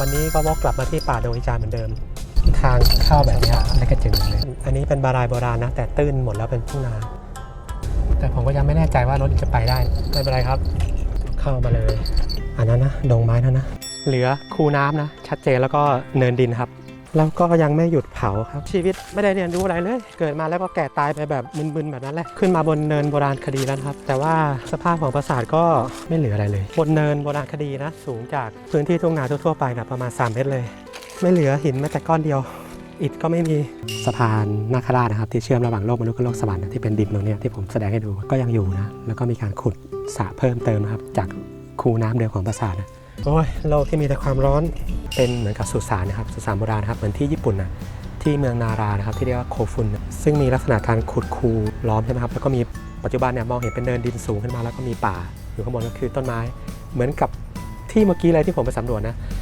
วันนี้ก็วกกลับมาที่ป่าดงอิจารเหมือนเดิม ทางเข้าแบบนี้ยแล้วก็จึงเลย อันนี้เป็นบารายโบราณนะ แต่ตื้นหมดแล้วเป็นทุ่งนา แต่ผมก็ยังไม่แน่ใจว่ารถจะไปได้ ไม่เป็นไรครับ เข้ามาเลย อันนั้นนะ ดงไม้นั่นนะ เหลือคูน้ำนะ ชัดเจนแล้วก็เนินดินครับ แล้วก็ยังไม่หยุดเผาครับ ชีวิตไม่ได้เรียนรู้อะไรเลย เกิดมาแล้วก็แก่ตายไปแบบมึนๆแบบนั้นแหละขึ้นมาบนเนินโบราณคดีแล้วครับ แต่ว่าสภาพของปราสาทก็ไม่เหลืออะไรเลย บนเนินโบราณคดีนะ สูงจากพื้นที่ทุ่งนาทั่วๆไปนะประมาณ 3 เมตรเลย ไม่เหลือหินแม้แต่ก้อนเดียวอิฐก็ไม่มีสะพานนาคราชนะครับที่เชื่อมระหว่างโลกมนุษย์กับโลกสวรรค์ที่เป็นดินตรงนี้ที่ผมแสดงให้ดูก็ยังอยู่นะแล้วก็มีการขุดสระเพิ่มเติมนะครับจากคูน้ำเดิมของปราสาทนะโอ้ยโลกที่มีแต่ความร้อน เป็นเหมือนกับสุสานนะครับสุสานโบราณนะครับเหมือนที่ญี่ปุ่นนะที่เมืองนารานะครับที่เรียกว่าโคฟุน ซึ่งมีลักษณะการขุดคูล้อมใช่ไหมครับแล้วก็มีปัจจุบันเนี่ยมองเห็นเป็นเนินดินสูงขึ้นมาแล้วก็มีป่าอยู่ข้างบนก็คือต้นไม้ เหมือนกับที่เมื่อกี้เลยที่ผมไปสำรวจนะ